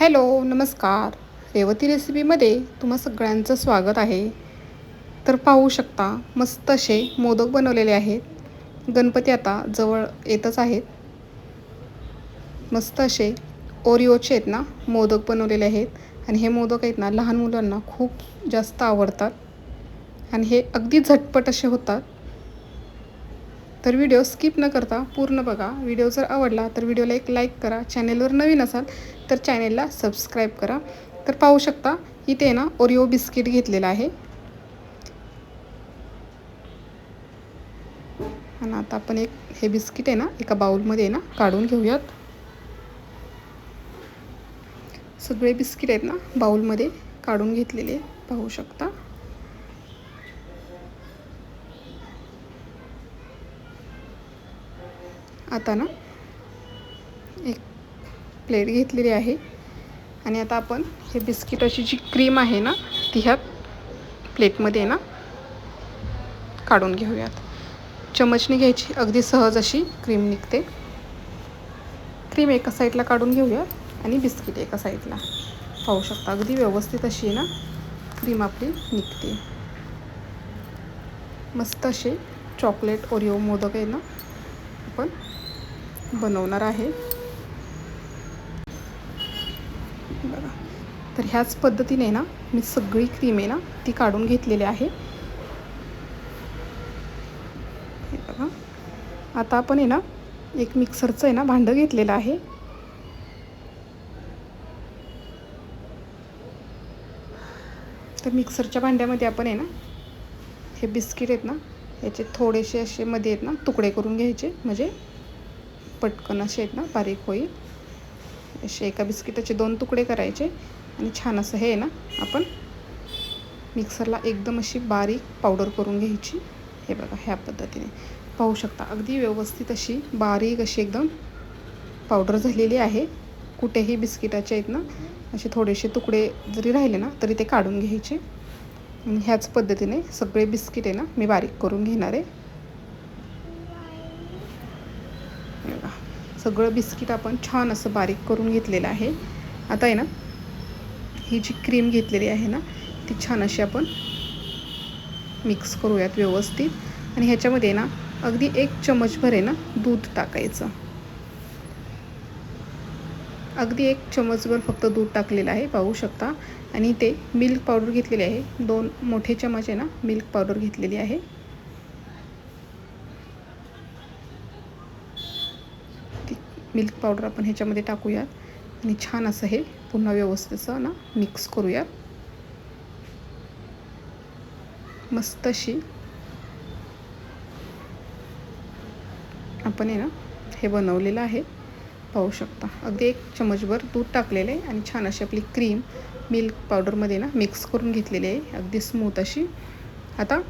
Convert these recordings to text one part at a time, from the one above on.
Hello नमस्कार. रेवती रेसिपीमध्ये तुम्हा सगळ्यांचं स्वागत आहे. तर पाहू शकता मस्त असे मोदक बनवलेले आहेत. गणपती आता जवळ येतच आहेत. मस्त असे ओरिओचे आहेत ना मोदक बनवलेले आहेत. आणि हे मोदक आहेत ना लहान मुलांना खूप जास्त आवडतात. आणि हे अगदी झटपट असे होतात. तर व्हिडिओ स्किप न करता पूर्ण बघा. व्हिडिओ जर आवडला तर व्हिडिओला एक लाईक करा. चॅनेलवर नवीन असाल तर चॅनेलला सबस्क्राईब करा. तर पाहू शकता इथे ना ओरिओ बिस्किट घेतलेलं आहे. आणि आता आपण एक हे बिस्किट आहे ना एका बाउलमध्ये ना काढून घेऊयात. सगळे बिस्किट आहेत ना बाउलमध्ये काढून घेतलेले पाहू शकता. आता ना एक प्लेट घेतलेली आहे. आणि आता आपण हे बिस्किटाची जी क्रीम आहे ना ती ह्या प्लेटमध्ये ना काढून घेऊयात. चमचनी घ्यायची अगदी सहज अशी क्रीम निघते. क्रीम एका साईडला काढून घेऊयात आणि बिस्किट एका साईडला पाहू शकता अगदी व्यवस्थित अशी ना क्रीम आपली निघते. मस्त असे चॉकलेट ओरिओ मोदक आहे ना आपण बनवणार आहे. बघा. तर ह्याच पद्धतीने ना मी सगळी क्रीम आहे ना ती काढून घेतलेली आहे. हे बघा. आता आपण आहे ना एक मिक्सरचं आहे ना भांडं घेतलेलं आहे. तर मिक्सरच्या भांड्यामध्ये आपण आहे ना हे बिस्किट आहेत ना याचे थोडेसे असे मध्ये आहेत ना तुकडे करून घ्यायचे. म्हणजे पटकन असे आहेत ना बारीक होईल. असे एका बिस्किटाचे दोन तुकडे करायचे आणि छान असं हे ना आपण मिक्सरला एकदम अशी बारीक पावडर करून घ्यायची. हे बघा ह्या पद्धतीने. पाहू शकता अगदी व्यवस्थित अशी बारीक अशी एकदम पावडर झालेली आहे. कुठेही बिस्किटाचे आहेत ना असे थोडेसे तुकडे जरी राहिले ना तरी ते काढून घ्यायचे. आणि ह्याच पद्धतीने सगळे बिस्किट आहे ना मी बारीक करून घेणार आहे. सगळं बिस्किट आपण छान असं बारीक करून घेतलेलं आहे. आता आहे ना ही जी क्रीम घेतलेली आहे ना ती छान अशी आपण मिक्स करूयात व्यवस्थित. आणि ह्याच्यामध्ये ना अगदी एक चमचभर आहे ना दूध टाकायचं. अगदी एक चमचभर फक्त दूध टाकलेलं आहे पाहू शकता. आणि ते मिल्क पावडर घेतलेली आहे. दोन मोठे चमच आहे ना मिल्क पावडर घेतलेली आहे. मिल्क पावडर आपण ह्याच्यामध्ये टाकूयात. आणि छान असं हे पुन्हा व्यवस्थित असं ना मिक्स करूयात. मस्त अशी आपण आहे ना हे बनवलेलं आहे. पाहू शकता. अगदी एक चमचभर दूध टाकलेलं आहे आणि छान अशी आपली क्रीम मिल्क पावडरमध्ये ना मिक्स करून घेतलेली आहे. अगदी स्मूथ अशी. आता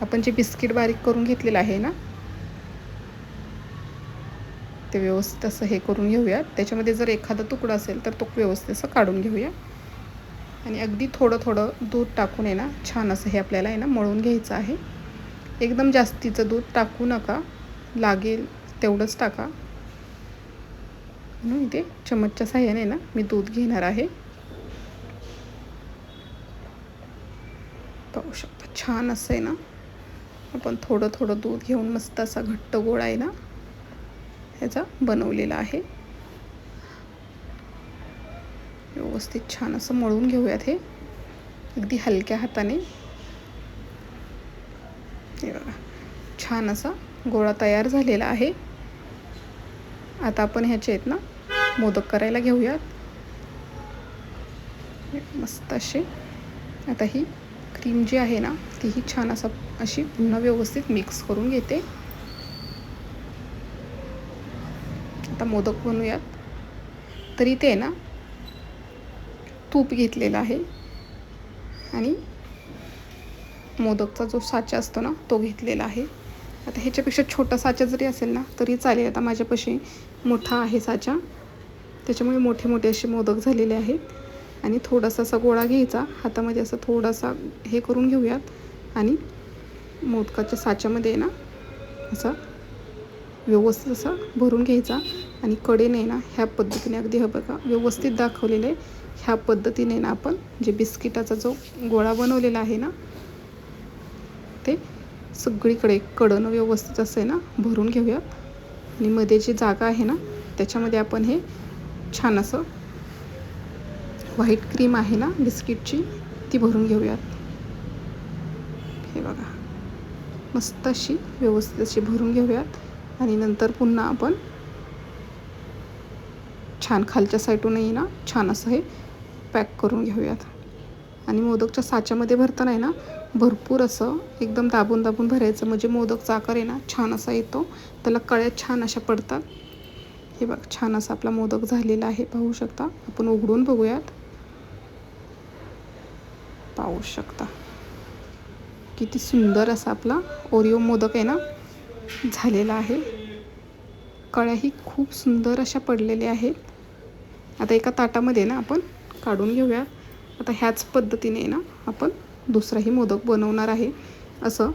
आपण जे बिस्किट बारीक करून घेतलेलं आहे ना ते व्यवस्थित असं हे करून घेऊयात त्याच्यामध्ये जर एखादा तुकडा असेल तर तो व्यवस्थित असं काढून घेऊया. आणि अगदी थोडं थोडं दूध टाकून आहे ना छान असं हे आपल्याला आहे ना मळून घ्यायचं आहे. एकदम जास्तीचं दूध टाकू नका. लागेल तेवढंच टाका. म्हणून इथे चमचच्या साह्याने ना मी दूध घेणार आहे. पाहू शकता छान असं आहे ना. आपण थोडं थोडं दूध घेऊन मस्त असा घट्ट गोळा आहे ना. ह्याचा बनवलेला आहे. व्यवस्थित छान असं मळून घेऊयात हे. अगदी हलक्या हाताने. छान असा गोळा तयार झालेला आहे. आता आपण ह्याचे आहेत ना मोदक करायला घेऊयात. मस्त असे. आता ही क्रीम जी आहे ना तीही छान असं अशी पुन्हा व्यवस्थित मिक्स करून घेते. आता मोदक बनवूयात. तरी ते ना तूप घेतलेलं आहे. आणि मोदकचा जो साचा असतो ना तो घेतलेला आहे. आता ह्याच्यापेक्षा छोटा साचा जरी असेल ना तरी चालेल. आता माझ्यापाशी मोठा आहे साचा. त्याच्यामुळे मोठे मोठे असे मोदक झालेले आहेत. आणि थोडासा असा गोळा घ्यायचा. हातामध्ये असं थोडासा हे करून घेऊयात. आणि मोदकाच्या साच्यामध्ये ना असा व्यवस्थित असा भरून घ्यायचा. आणि कडेने ना ह्या पद्धतीने अगदी हे बघा व्यवस्थित दाखवलेलं आहे ह्या पद्धतीने ना आपण जे बिस्किटाचा जो गोळा बनवलेला आहे ना ते सगळीकडे कडनं व्यवस्थित असं आहे ना भरून घेऊयात आणि मध्ये जी जागा आहे ना त्याच्यामध्ये आपण हे छान असं व्हाईट क्रीम आहे ना बिस्किटची ती भरून घेऊयात. हे बघा. मस्त अशी व्यवस्थित अशी भरून घेऊयात. आणि नंतर पुन्हा आपण छान खालच्या साईडूनही ना छान असं हे पॅक करून घेऊयात. आणि मोदकच्या साच्यामध्ये भरताना आहे ना भरपूर असं एकदम दाबून दाबून भरायचं. म्हणजे मोदकचा आकार आहे ना छान असा येतो. त्याला कळ्या छान अशा पडतात. हे बघ छान असा आपला मोदक झालेला आहे. पाहू शकता. आपण उघडून बघूयात. पाहू शकता. किती सुंदर असा आपला ओरिओ मोदक आहे ना झालेला आहे. कळ्याही खूप सुंदर अशा पडलेल्या आहेत. आता एका ताटामध्ये ना आपण काढून घेऊया. आता ह्याच पद्धतीने ना आपण दुसराही मोदक बनवणार आहे. असं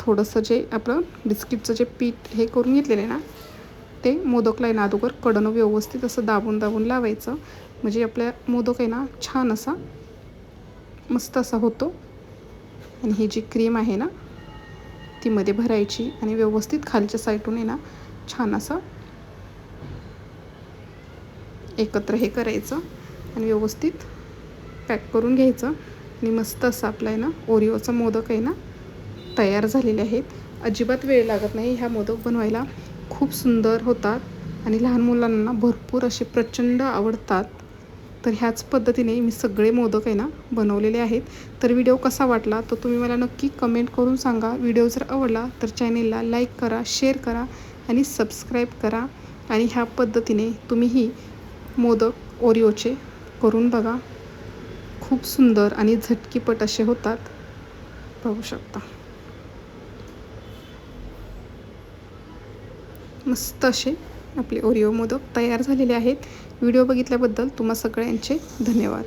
थोडंसं जे आपलं बिस्किटचं जे पीठ हे करून घेतलेलं आहे ना ते मोदकला आहे ना अगोदर कडनं व्यवस्थित असं दाबून दाबून लावायचं. म्हणजे आपल्या मोदक आहे ना छान असा मस्त असा होतो. आणि ही जी क्रीम आहे ना ती मध्ये भरायची आणि व्यवस्थित खालच्या साईडून आहे ना छान असं एकत्र हे करायचं आणि व्यवस्थित पॅक करून घ्यायचं. आणि मस्त असं आपलं आहे ना ओरिओचा मोदक आहे ना तयार झालेले आहेत. अजिबात वेळ लागत नाही ह्या मोदक बनवायला. खूप सुंदर होतात आणि लहान मुलांना भरपूर असे प्रचंड आवडतात. तर ह्याच पद्धतीने मी सगळे मोदक आहे ना बनवलेले आहेत. तर व्हिडिओ कसा वाटला तो तुम्ही मला नक्की कमेंट करून सांगा. व्हिडिओ जर आवडला तर चॅनेलला लाईक करा शेअर करा आणि सबस्क्राईब करा. आणि ह्या पद्धतीने तुम्हीही मोदक ओरिओचे करून बघा. खूप सुंदर आणि झटकीपट असे होतात. पाहू शकता. मस्त असे आपले ओरिओ मोदक तयार झालेले आहेत. व्हिडिओ बघितल्याबद्दल तुम्हा सगळ्यांचे धन्यवाद.